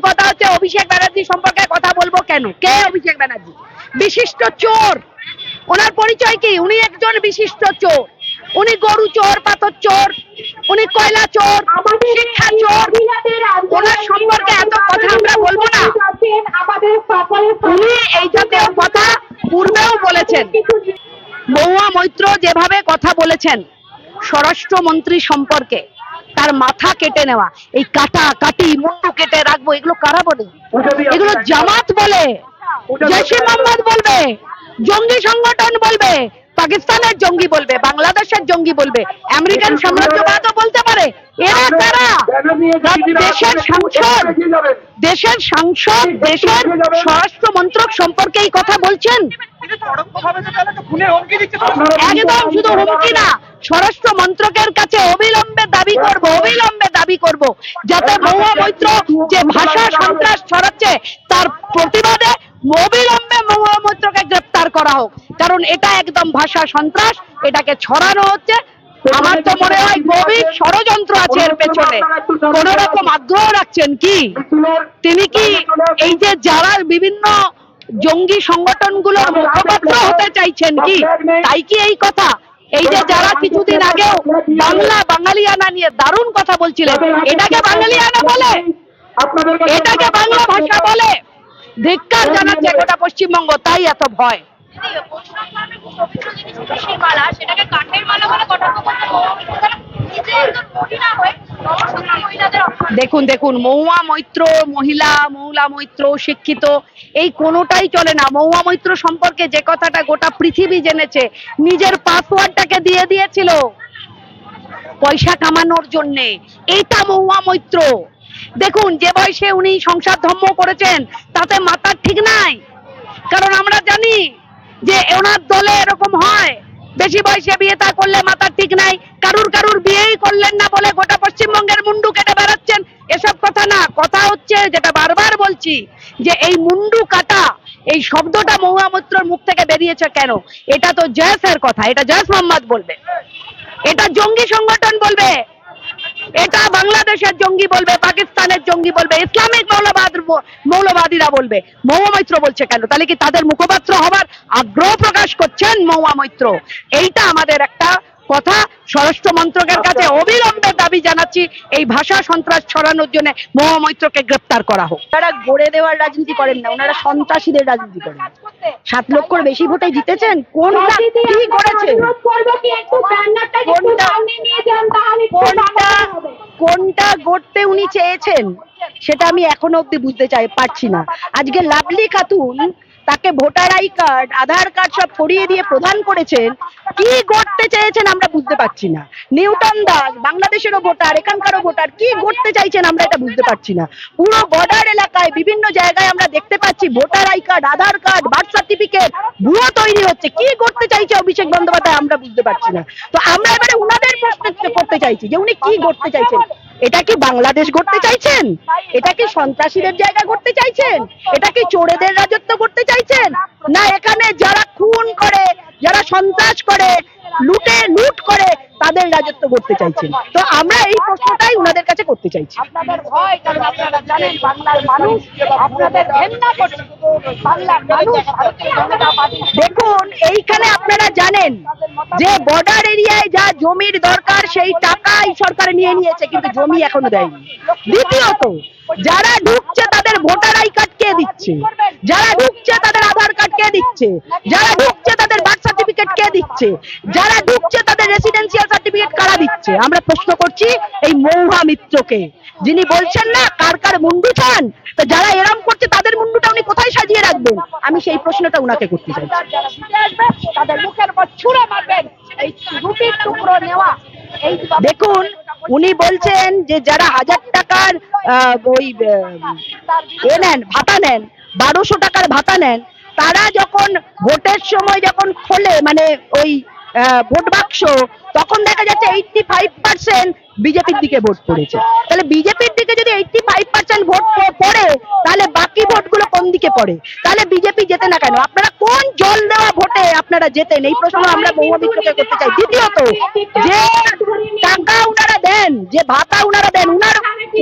কথা হচ্ছে অভিষেক ব্যানার্জি সম্পর্কে কথা বলব কেন? কে অভিষেক ব্যানার্জি? বিশিষ্ট চোর। ওনার পরিচয় কি? উনি একজন বিশিষ্ট চোর। উনি গরু চোর পাথর চোর উনি কয়লা চোর শিক্ষা চোর। ওনার সম্পর্কে এত কথা আমরা বলব না। উনি এই জাতীয় কথা পূর্বেও বলেছেন। মহুয়া মৈত্র যেভাবে কথা বলেছেন স্বরাষ্ট্রমন্ত্রী সম্পর্কে। তার মাথা কেটে নেওয়া এই কাটা কাটি মুন্ডু কেটে রাখব এগুলো কারা বলে? এগুলো জামাত বলে। জৈশে মোহাম্মদ বলবে। জঙ্গি সংগঠন বলবে। পাকিস্তানের জঙ্গি বলবে বাংলাদেশের জঙ্গি বলবে। আমেরিকান সাম্রাজ্যবাদও বলতে পারে। এরা কারা? দেশের সাংসদ। দেশের সাংসদ দেশের স্বরাষ্ট্র মন্ত্রক সম্পর্কে এই কথা বলছেন? গ্রেপ্তার করা হোক। কারণ এটা একদম ভাষা সন্ত্রাস, এটাকে ছড়ানো হচ্ছে। আমার তো মনে হয় গভীর ষড়যন্ত্র আছে এর পেছনে। কোন রকম আগ্রহ রাখছেন কি? তিনি কি এই যে যারা বিভিন্ন জঙ্গি সংগঠনগুলোর মুখপাত্র হতে চাইছেন কি? তাই কি এই কথা? এই যে যারা কিছুদিন আগেও বাংলা বাঙালিয়ানা নিয়ে দারুণ কথা বলছিলেন, এটাকে বাঙালিয়ানা বলে? এটাকে বাংলা ভাষা বলে? ধিক্কার জানাচ্ছে গোটা পশ্চিমবঙ্গ, তাই এত ভয়। সেটাকে কাঠের মালা বলে কটাক্ষ করতে দেখুন দেখুন, মহুয়া মৈত্র, মহিলা মহুলা মৈত্র, শিক্ষিত, এই কোনোটাই চলে না। মহুয়া মৈত্র সম্পর্কে যে কথাটা গোটা পৃথিবী জেনেছে, নিজের পাসওয়ার্ডটাকে দিয়ে দিয়েছিল। পয়সা কামানোর জন্যে। এইটা মৌয়া মৈত্র। দেখুন, যে বয়সে উনি সংসার ধর্ম করেছেন, তাতে মাথার ঠিক নাই। কারণ আমরা জানি যে ওনার দলে এরকম হয়। বেশি বয়সে বিয়ে তা করলে মাথা ঠিক নাই। কারুর কারুর বিয়েই করলেন না বলে গোটা পশ্চিমবঙ্গের মুন্ডু কেটে বেড়াচ্ছেন। এসব কথা না, কথা হচ্ছে যেটা বারবার বলছি, যে এই মুন্ডু কাটা, এই শব্দটা মহুয়া মৈত্রর মুখ থেকে বেরিয়েছে কেন? এটা তো জয়েশের কথা, এটা জয়েশ মোহাম্মদ বলবে। এটা জঙ্গি সংগঠন বলবে। এটা বাংলাদেশের জঙ্গি বলবে পাকিস্তানের জঙ্গি বলবে ইসলামিক মৌলবাদ মৌলবাদীরা বলবে। মৌমা মৈত্র বলছে কেন? তাহলে কি তাদের মুখপাত্র হবার আগ্রহ প্রকাশ করছেন মৌমা মৈত্র? এইটা আমাদের একটা কথা। স্বরাষ্ট্র মন্ত্রকের কাছে অবিলম্বে দাবি জানাচ্ছি এই ভাষা সন্ত্রাস ছড়ানোর জন্য মহুয়া মৈত্রকে গ্রেপ্তার করা হোক। তারা গড়ে দেওয়ার রাজনীতি করেন না ওনারা সন্ত্রাসীদের রাজনীতি করেন। সাত লক্ষর বেশি ভোটে জিতেছেন কোনটা কি করেছে কোনটা গড়তে উনি চেয়েছেন সেটা আমি এখনও অব্দি বুঝতে চাই পারছি না। আজকে লাভলি খাতুন তাকে voter I card Aadhaar card সব সরিয়ে দিয়ে প্রদান করেছেন কি গড়তে চেয়েছেন আমরা বুঝতে পারছি না। নিউটন দাস, বাংলাদেশেরও ভোটার, এখানকারও ভোটার, কি গড়তে চাইছেন আমরা এটা বুঝতে পারছি না। পুরো বর্ডার এলাকায়, বিভিন্ন জায়গায় আমরা দেখতে পাচ্ছি voter I card, Aadhaar card birth certificate ভুয়ো তৈরি হচ্ছে। কি করতে চাইছে অভিষেক বন্দ্যোপাধ্যায় আমরা বুঝতে পারছি না। তো আমরা এবারে উনাদের প্রশ্ন করতে চাইছি যে উনি কি করতে চাইছেন? এটা কি বাংলাদেশ করতে চাইছেন? এটা কি সন্ত্রাসীদের জায়গা করতে চাইছেন? এটা কি চোরেদের রাজত্ব করতে চাইছেন? না, এখানে যারা খুন করে যারা সন্ত্রাস করে লুটে লুট করে তাদের রাজত্ব করতে চাইছেন। তো আমরা এই প্রশ্নটাই উনাদের কাছে করতে চাইছি। আপনাদের ভয় আপনারা জানেন বাংলার মানুষ আপনাদের ঘেন্না করছে। বাংলার মানুষ দেখুন এইখানে আপনারা জানেন যে বর্ডার এরিয়ায় যা জমির দরকার সেই টাকা এই সরকার নিয়ে নিয়েছে কিন্তু জমি এখনও দেয়নি। দ্বিতীয়ত যারা ঢুকছে তাদের ভোটার আই কার্ড কে দিচ্ছে? যারা ঢুকছে তাদের আধার কার্ড কে দিচ্ছে? যারা ঢুকছে তাদের বার্থ সার্টিফিকেট কে দিচ্ছে? যারা ঢুকছে তাদের রেসিডেন্সিয়াল সার্টিফিকেট কারা দিচ্ছে? আমরা প্রশ্ন করছি এই মৌহা মিত্রকে। যিনি বলছেন না কার কার মুন্ডু চান? তো যারা এরম করছে তাদের মুন্ডুটা উনি কোথায় সাজিয়ে রাখবেন? আমি সেই প্রশ্নটা উনাকে করতে চাই যারা ছুটে আসবে তাদের মুখের উপর ছুঁড়ে মারবেন। এই রুটির টুকরো নেওয়া দেখুন উনি বলছেন যে যারা হাজার টাকার ওই এ নেন ভাতা নেন বারোশো টাকার ভাতা নেন তারা যখন ভোটের সময় যখন খোলে মানে ওই ভোট বাক্স, তখন দেখা যাচ্ছে এইটটি ফাইভ পার্সেন্ট বিজেপির দিকে ভোট পড়েছে। তাহলে বিজেপির দিকে যদি এইটটি ফাইভ পার্সেন্ট ভোট পড়ে, তাহলে বাকি ভোটগুলো কোন দিকে পড়ে? তাহলে বিজেপি জেতে না কেন? আপনারা কোন জল দেওয়া ভোটে আপনারা জেতেন এই প্রশ্ন আমরা মৌমিত্রকে করতে চাই। দ্বিতীয়ত, যে টাকা উনারা দেন, যে ভাতা উনারা দেন, উনার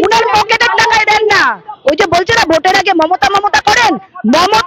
উনার পকেটের টাকায় দেন না। ওই যে বলছে না, ভোটের আগে মমতা মমতা করেন? মমতা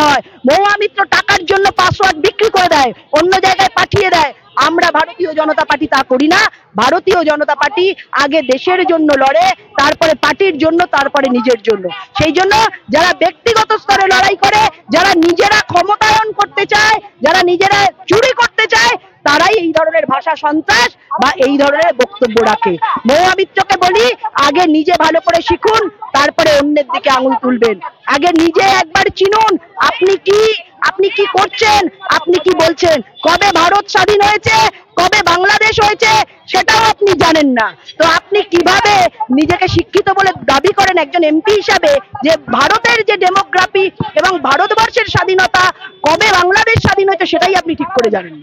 নয়। মহুয়া মিত্র টাকার জন্য পাসওয়ার্ড বিক্রি করে দেয়, অন্য জায়গায় পাঠিয়ে দেয়। আমরা ভারতীয় জনতা পার্টি তা করি না। ভারতীয় জনতা পার্টি আগে দেশের জন্য লড়ে, তারপরে পার্টির জন্য, তারপরে নিজের জন্য। সেই জন্য যারা ব্যক্তিগত স্তরে লড়াই করে, যারা নিজেরা ক্ষমতায়ন করতে চায়, যারা নিজেরা চুরি করতে চায় তারাই এই ধরনের ভাষা সন্ত্রাস বা এই ধরনের বক্তব্য রাখে। মহুয়া মিত্রকে বলি, আগে নিজে ভালো করে শিখুন, তারপরে অন্যের দিকে আঙুল তুলবেন। আগে নিজে একবার চিনুন, আপনি কি আপনি কি করছেন, আপনি কি বলছেন। কবে ভারত স্বাধীন হয়েছে কবে বাংলাদেশ হয়েছে সেটাও আপনি জানেন না। তো আপনি কীভাবে নিজেকে শিক্ষিত বলে দাবি করেন একজন এমপি হিসাবে যে ভারতের যে ডেমোগ্রাফি এবং ভারতবর্ষের স্বাধীনতা কবে বাংলাদেশ স্বাধীন হয়েছে সেটাই আপনি ঠিক করে জানেন।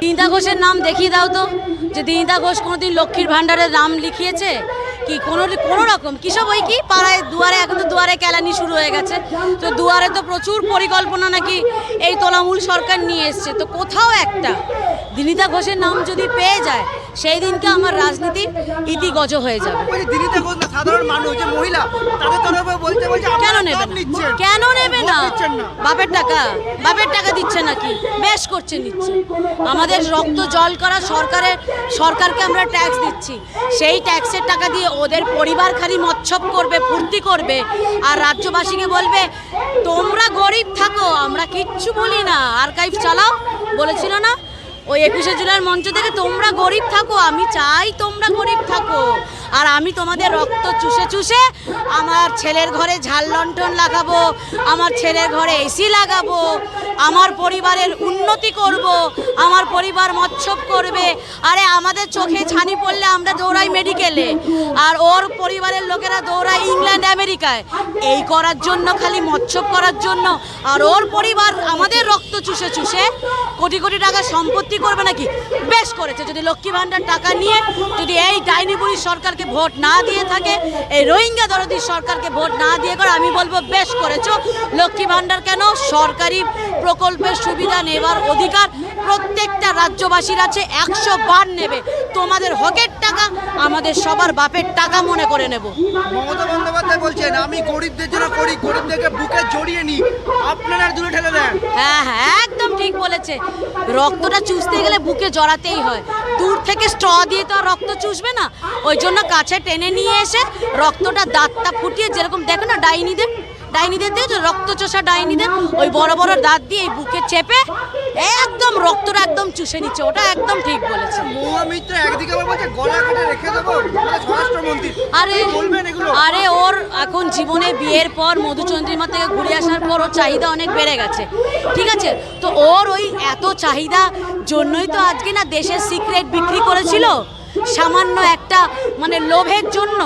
দিনিতা ঘোষের নাম দেখিয়ে দাও তো, যে দিনিতা ঘোষ কোনোদিন লক্ষ্মীর ভাণ্ডারের নাম লিখিয়েছে? কি কোনো কোনো রকম কিসব ওই কি পাড়ায় দুয়ারে, এখন তো দুয়ারে কেলানি শুরু হয়ে গেছে। তো দুয়ারে তো প্রচুর পরিকল্পনা নাকি এই তোলামূল সরকার নিয়ে এসছে। তো কোথাও একটা দিনিতা ঘোষের নাম যদি পেয়ে যায় সেই দিনকে আমার রাজনীতির ইতিগজ হয়ে যাবে। ঘোষ না সাধারণ মানুষ যে মহিলা তাদের তরফে বলতে বলছে কেন নেবে কেন নেবে না? বাপের টাকা বাপের টাকা দিচ্ছে নাকি? বেশ করছে নিচ্ছে। আমাদের রক্ত জল করা সরকারের সরকারকে আমরা ট্যাক্স দিচ্ছি। সেই ট্যাক্সের টাকা দিয়ে ওদের পরিবার খালি মচ্ছব করবে ফুর্তি করবে আর রাজ্যবাসীকে বলবে তোমরা গরিব থাকো আমরা কিচ্ছু বলি না। আর্কাইভ চালাও। বলেছিল না? ওই একুশে জুলাইয়ের মঞ্চ থেকে তোমরা গরিব থাকো, আমি চাই তোমরা গরিব থাকো। আর আমি তোমাদের রক্ত চুষে চুষে আমার ছেলের ঘরে ঝাল লণ্ঠন লাগাবো, আমার ছেলের ঘরে এসি লাগাবো, আমার পরিবারের উন্নতি করব, আমার পরিবার মচ্ছব করবে। আরে আমাদের চোখে ছানি পড়লে আমরা দৌড়াই মেডিকেলে আর ওর পরিবারের লোকেরা দৌড়ায় ইংল্যান্ড আমেরিকায় এই করার জন্য, খালি মচ্ছব করার জন্য, আর ওর পরিবার আমাদের রক্ত চুষে চুষে কোটি কোটি টাকা সম্পত্তি করবে নাকি? বেশ করেছে। যদি লক্ষ্মী ভাণ্ডার টাকা নিয়ে যদি এই ডাইনিবুড়ি সরকারকে ভোট না দিয়ে থাকে এই রোহিঙ্গা দরদি সরকারকে ভোট না দিয়ে করে আমি বলব বেশ করেছ। লক্ষ্মী ভাণ্ডার কেন? সরকারি প্রকল্পের সুবিধা নেবার অধিকার প্রত্যেকটা রাজ্যবাসীর আছে একশো বার নেবে। তোমাদের হকের টাকা আমাদের সবার বাপের টাকা মনে করে নেব। মমতা বন্দ্যোপাধ্যায় বলছেন আমি গরিবদের জন্য করি গরিবদেরকে বুকে জড়িয়ে নিই। আপনারা দূরে ঠেলে দেন। হ্যাঁ হ্যাঁ একদম ঠিক বলেছে। রক্তটা চুষতে গেলে বুকে জড়াতেই হয়। দূর থেকে স্ট্র দিয়ে তো আর রক্ত চুষবে না। ওই জন্য কাছে টেনে নিয়ে এসে রক্তটা দাঁতটা ফুটিয়ে যেরকম দেখো না ডাইনিদের ডাইনিদের দেখছ রক্ত চোষা ডাইনিদের ওই বড় বড় দাঁত দিয়ে এই বুকে চেপে একদম রক্তটা একদম চুষে নিচ্ছে ওটা একদম ঠিক বলেছে। মিত্র একদিকে বলছে গলা কেটে রেখে দেবো স্বরাষ্ট্রমন্ত্রী আরে বলবেন এগুলো। আরে ওর এখন জীবনে বিয়ের পর মধুচন্দ্রিমা থেকে ঘুরে আসার পর ওর চাহিদা অনেক বেড়ে গেছে। ঠিক আছে? তো ওর ওই এত চাহিদা জন্যই তো আজকে না দেশের সিক্রেট বিক্রি করেছিল? সামান্য একটা মানে লোভের জন্য,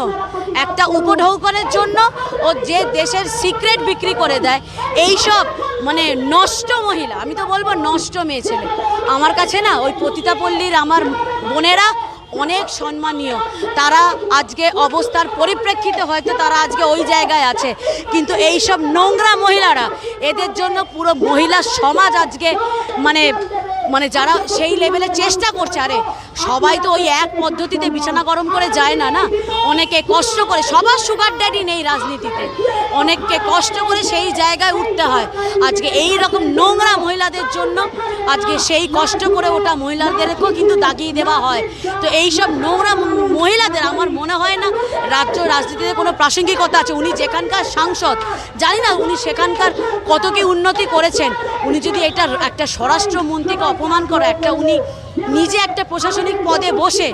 একটা উপঢৌকনের জন্য ও যে দেশের সিক্রেট বিক্রি করে দেয় এই সব মানে নষ্ট মহিলা, আমি তো বলব নষ্ট মেয়ে ছেলে। আমার কাছে না ওই পতিতাপল্লীর আমার বোনেরা অনেক সম্মানীয়। তারা আজকে অবস্থার পরিপ্রেক্ষিতে হয়তো তারা আজকে ওই জায়গায় আছে, কিন্তু এই সব নোংরা মহিলারা, এদের জন্য পুরো মহিলা সমাজ আজকে মানে মানে যারা সেই লেভেলে চেষ্টা করছে, আরে সবাই তো ওই এক পদ্ধতিতে বিছানা গরম করে যায় না না? অনেকে কষ্ট করে, সবার সুগার ড্যাডি নেই রাজনীতিতে। অনেককে কষ্ট করে সেই জায়গায় উঠতে হয়। আজকে এই রকম নোংরা মহিলাদের জন্য, আজকে সেই কষ্ট করে ওটা মহিলাদেরকেও কিন্তু দাগিয়ে দেওয়া হয়। তো এই সব নোংরা মহিলাদের আমার মনে হয় না রাজ্য রাজনীতিতে কোনো প্রাসঙ্গিকতা আছে। উনি যেখানকার সাংসদ, জানি না উনি সেখানকার কত কি উন্নতি করেছেন। উনি যদি এটা একটা স্বরাষ্ট্রমন্ত্রীকে অপমান করা একটা, উনি নিজে একটা প্রশাসনিক পদে বসে,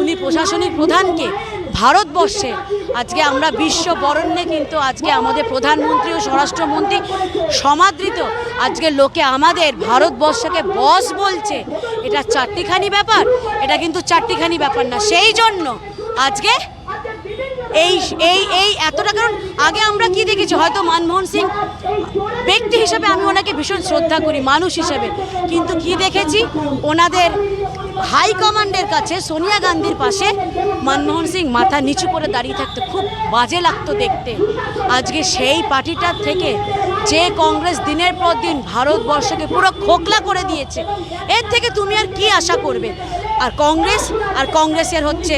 উনি প্রশাসনিক প্রধানকে ভারতবর্ষে, আজকে আমরা বিশ্ব বরণ্যে কিন্তু আজকে আমাদের প্রধানমন্ত্রী ও স্বরাষ্ট্রমন্ত্রী সমাদৃত, আজকে লোকে আমাদের ভারতবর্ষকে বস বলছে। এটা চারটিখানি ব্যাপার, এটা কিন্তু চারটিখানি ব্যাপার না, সেই জন্য আজকে এই এই এই এতটা, কারণ আগে আমরা কি দেখেছি? হয়তো মনমোহন সিং ব্যক্তি হিসেবে আমি ওনাকে ভীষণ শ্রদ্ধা করি, মানুষ হিসেবে। কিন্তু কি দেখেছি? ওনাদের হাইকমান্ডের কাছে সোনিয়া গান্ধীর পাশে মনমোহন সিং মাথা নিচু করে দাঁড়িয়ে থাকতে খুব বাজে লাগতো দেখতে। আজকে সেই পার্টিটার থেকে যে কংগ্রেস দিনের পর দিন ভারতবর্ষকে পুরো খোকলা করে দিয়েছে, এর থেকে তুমি আর কি আশা করবে? আর কংগ্রেস, আর কংগ্রেসের হচ্ছে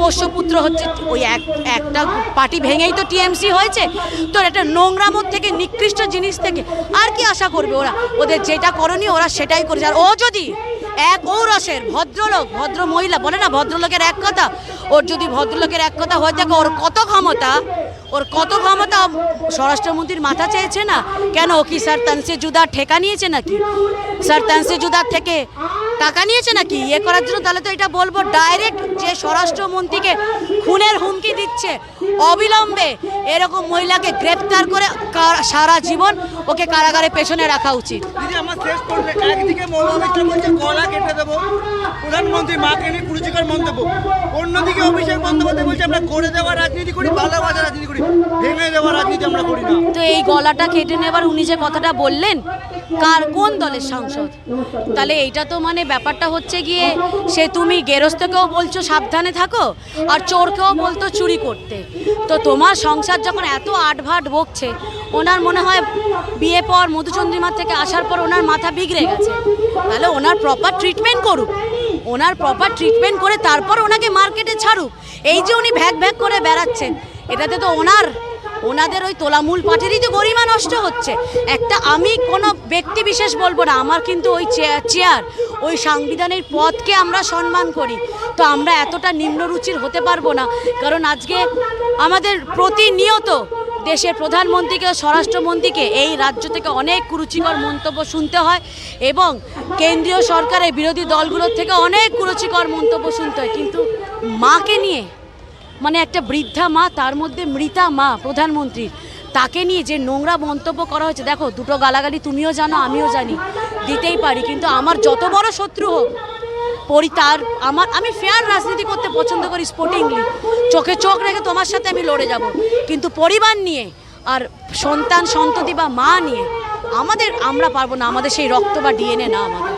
পোষ্যপুত্র হচ্ছে ওই এক, একটা পার্টি ভেঙেই তো টিএমসি হয়েছে। তো একটা নোংরামোর থেকে, নিকৃষ্ট জিনিস থেকে আর কি আশা করবে ওরা? ওদের যেটা করণীয় ওরা সেটাই করেছে। আর ও যদি এক ঔরসের ভদ্রলোক ভদ্র মহিলা বলে না, ভদ্রলোকের এক কথা, ওর যদি ভদ্রলোকের এক কথা হয়ে থাকে, ওর কত ক্ষমতা? ওর কত ক্ষমতা? স্বরাষ্ট্রমন্ত্রীর মাথা চেয়েছে না? কেন ও কি স্যার তানসে জুদার ঠেকা নিয়েছে নাকি? স্যার তানসে জুদার থেকে টাকা নিয়েছে নাকি? ইয়ে করার জন্য তাহলে তো এটা বলব ডাইরেক্ট যে স্বরাষ্ট্রমন্ত্রীকে খুনের হুমকি দিচ্ছে অবিলম্বে এরকম মহিলাকে গ্রেপ্তার করে সারা জীবন ওকে কারাগারে পেছনে রাখা উচিত। গলা কেটে দেবো প্রধানমন্ত্রী মাকে নিয়ে কুরুচিকর মন্তব্য, অন্যদিকে অভিষেক বন্দ্যোপাধ্যায় বলছে, আমরা করে দেওয়ার রাজনীতি করি ভালোবাসা রাজনীতি করি। ভেঙে দেওয়ার রাজনীতি আমরা করি না। তো এই গলাটা কেটে নেবার উনি যে কথাটা বললেন কার কোন দলের সাংসদ? তাহলে এইটা তো মানে ব্যাপারটা হচ্ছে গিয়ে সে তুমি গেরস্তকেও বলছো সাবধানে থাকো আর চোরকেও বলতো চুরি করতে। তো তোমার সংসার যখন এত আটভাট বকছে ওনার মনে হয় বিয়ে পর মধুচন্দ্রিমা থেকে আসার পর ওনার মাথা বিগড়ে গেছে। তাহলে ওনার প্রপার ট্রিটমেন্ট করুক। ওনার প্রপার ট্রিটমেন্ট করে তারপর ওনাকে মার্কেটে ছাড়ুক। এই যে উনি ভ্যাক ভ্যাক করে বেড়াচ্ছেন এটাতে তো ওনার, ওনাদের ওই তোলামূল পাঠেরই তো গরিমা নষ্ট হচ্ছে। একটা আমি কোনো ব্যক্তি বিশেষ বলব না, আমার কিন্তু ওই চেয়ার, ওই সাংবিধানিক পদকে আমরা সম্মান করি। তো আমরা এতটা নিম্নরুচির হতে পারব না, কারণ আজকে আমাদের প্রতিনিয়ত দেশের প্রধানমন্ত্রীকে, স্বরাষ্ট্রমন্ত্রীকে এই রাজ্য থেকে অনেক কুরুচিকর মন্তব্য শুনতে হয় এবং কেন্দ্রীয় সরকারের বিরোধী দলগুলোর থেকে অনেক কুরুচিকর মন্তব্য শুনতে হয়। কিন্তু মাকে নিয়ে মানে একটা বৃদ্ধা মা, তার মধ্যে মৃতা মা প্রধানমন্ত্রীর তাকে নিয়ে যে নোংরা মন্তব্য করা হয়েছে, দেখো, দুটো গালাগালি তুমিও জানো, আমিও জানি। দিতেই পারি, কিন্তু আমার যত বড় শত্রু হোক, পরি তার, আমার, আমি ফেয়ার রাজনীতি করতে পছন্দ করি স্পোর্টিংলি চোখে চোখ রেখে তোমার সাথে আমি লড়ে যাব। কিন্তু পরিবার নিয়ে আর সন্তান, সন্ততি বা মা নিয়ে, আমাদের, আমরা পারব না, আমাদের সেই রক্ত বা ডিএনএ না আমাদের।